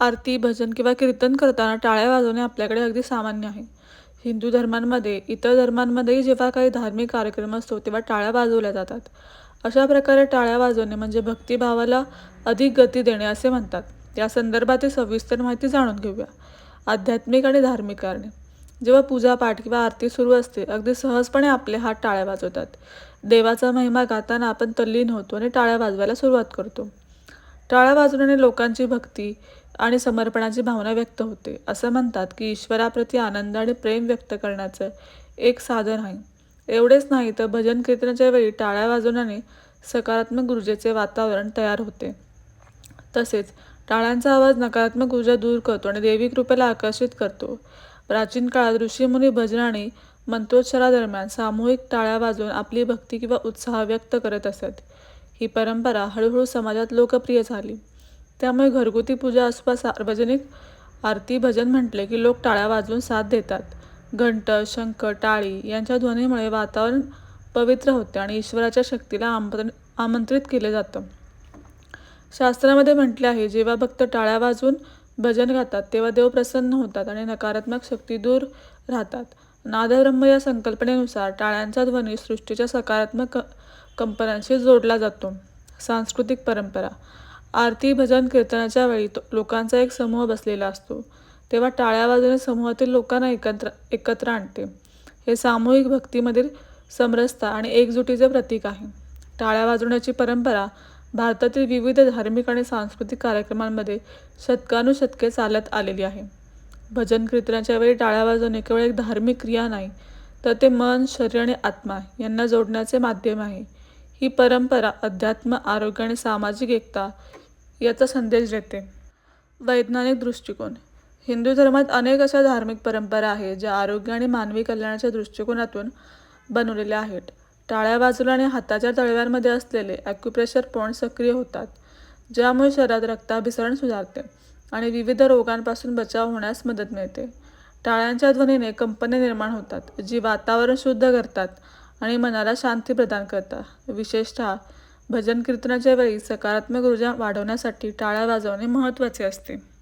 आरती भजन किंवा कीर्तन करताना टाळ्या वाजवणे आपल्याकडे अगदी सामान्य आहे. हिंदू धर्मांमध्ये इतर धर्मांमध्येही जेव्हा काही धार्मिक कार्यक्रम असतो तेव्हा टाळ्या वाजवल्या जातात. अशा प्रकारे टाळ्या वाजवणे म्हणजे भक्तिभावाला अधिक गती देणे असे म्हणतात. या संदर्भातील सविस्तर माहिती जाणून घेऊया. आध्यात्मिक आणि धार्मिक कारणे. जेव्हा पूजापाठ किंवा आरती सुरू असते अगदी सहजपणे आपले हात टाळ्या वाजवतात. देवाचा महिमा गाताना आपण तल्लीन होतो आणि टाळ्या वाजवायला सुरुवात करतो. टाळ्या वाजवण्याने लोकांची भक्ती आणि समर्पणाची भावना व्यक्त होते. असं म्हणतात की ईश्वराप्रती आनंद आणि प्रेम व्यक्त करण्याचं एक साधन आहे. एवढेच नाही तर भजन कीर्तनाच्या वेळी टाळ्या वाजवण्याने सकारात्मक ऊर्जेचे वातावरण तयार होते. तसेच टाळ्यांचा आवाज नकारात्मक ऊर्जा दूर करतो आणि देवी कृपेला आकर्षित करतो. प्राचीन काळात ऋषीमुनी भजनाने मंत्रोच्चारादरम्यान सामूहिक टाळ्या वाजवून आपली भक्ती किंवा उत्साह व्यक्त करत असत. ही परंपरा हळूहळू समाजात लोकप्रिय झाली. त्यामुळे घरगुती पूजा अथवा सार्वजनिक आरती भजन म्हटले की लोक टाळ्या वाजवून साथ देतात. घंट शंख टाळी यांच्या ध्वनीमुळे वातावरण पवित्र होते आणि ईश्वराच्या शक्तीला आमंत्रण आमंत्रित केले जातं. शास्त्रामध्ये म्हटले आहे जेव्हा भक्त टाळ्या वाजवून भजन गातात तेव्हा देव प्रसन्न होतात आणि नकारात्मक शक्ती दूर राहतात. नादब्रह्म या संकल्पनेनुसार टाळ्यांचा ध्वनी सृष्टीच्या सकारात्मक कंपनांशी जोडला जातो. सांस्कृतिक परंपरा. आरती भजन कीर्तनाच्या वेळी तो लोकांचा एक समूह बसलेला असतो. तेव्हा टाळ्या वाजवणे समूहातील लोकांना एकत्र एकत्र आणते. हे सामूहिक भक्तीमधील समरसता आणि एकजुटीचे प्रतीक आहे. टाळ्या वाजवण्याची परंपरा भारतातील विविध धार्मिक आणि सांस्कृतिक कार्यक्रमांमध्ये शतकानुशतके चालत आलेली आहे. भजन कीर्तनाच्या वेळी टाळ्या वाजवणे केवळ एक धार्मिक क्रिया नाही तर ते मन शरीर आणि आत्मा यांना जोडण्याचे माध्यम आहे. ही परंपरा अध्यात्म आरोग्य आणि सामाजिक एकता याचा संदेश देते. वैज्ञानिक दृष्टिकोन. हिंदू धर्मात अनेक अशा धार्मिक परंपरा आहेत ज्या आरोग्य आणि मानवी कल्याणाच्या दृष्टिकोनातून बनवलेल्या आहेत. टाळ्या बाजूला आणि हाताच्या तळव्यांमध्ये असलेले ॲक्युप्रेशर पॉइंट सक्रिय होतात ज्यामुळे शरीरात रक्ताभिसरण सुधारते आणि विविध रोगांपासून बचाव होण्यास मदत मिळते. टाळ्यांच्या ध्वनीने कंपने निर्माण होतात जी वातावरण शुद्ध करतात आणि मनाला शांती प्रदान करतात. विशेषतः भजन कीर्तनाच्या वेळी सकारात्मक ऊर्जा वाढवण्यासाठी टाळ्या वाजवणे महत्त्वाचे असते.